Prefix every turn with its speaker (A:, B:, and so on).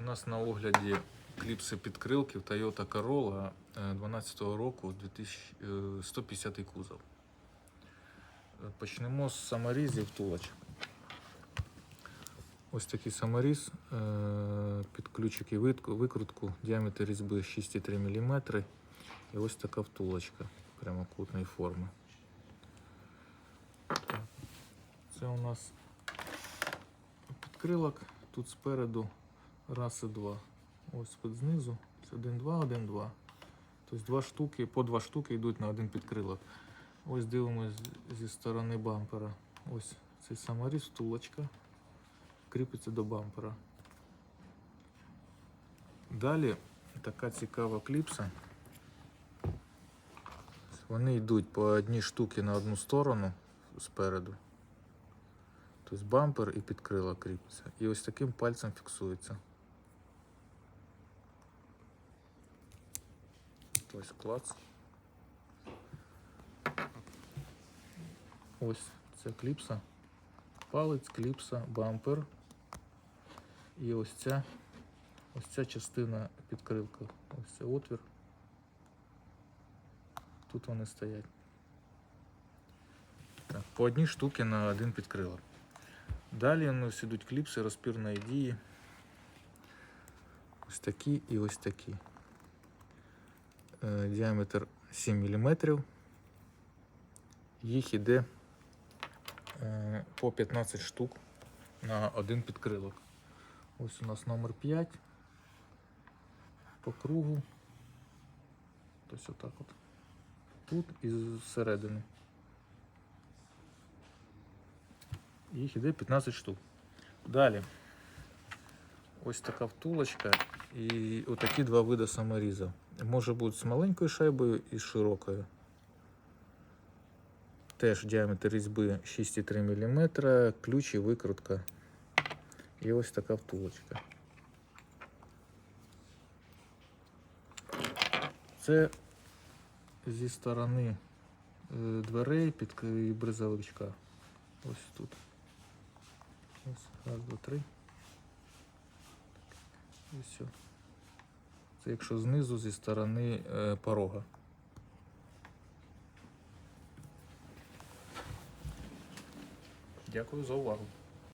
A: У нас на огляді кліпси підкрилків Toyota Corolla е, 12 року 2000, е, 150 кузов. Е, Почнемо з саморізів втулочок. Ось такий саморіз е, під ключик і викрутку, діаметр різьби 6,3 мм. І ось така втулочка прямокутної форми. Це у нас підкрилок. Тут спереду раз і два. Ось знизу. Це 1-2, 1-2. Тобто два штуки, по два штуки йдуть на один підкрилок. Ось дивимось зі сторони бампера. Ось цей саморіз, втулочка. Кріпиться до бампера. Далі така цікава кліпса. Вони йдуть по одній штуки на одну сторону спереду. Тобто бампер і підкрила кріпиться. І ось таким пальцем фіксується. Ось клац. Ось ця кліпса. Палець, кліпса, бампер. І ось ця, ось ця частина підкрилка. Ось це отвір. Тут вони стоять. Так, по одній штуці на один підкрилок. Далі у нас ідуть кліпси розпірної дії. Ось такі і ось такі. Е, Діаметр 7 мм. Їх іде е, по 15 штук на один підкрилок. Ось у нас номер 5 по кругу. Тобто отак от. Тут і зсередини. Їх іде 15 штук. Далі. Ось така втулочка і отакі два види саморіза. Може бути з маленькою шайбою і з широкою. Теж діаметр різьби 6,3 мм, ключ і викрутка. І ось така втулочка. Це зі сторони е, дверей під бризовичка. Ось тут. Ось, раз, два, три. Все. Це якщо знизу зі сторони е, порога. Дякую за увагу.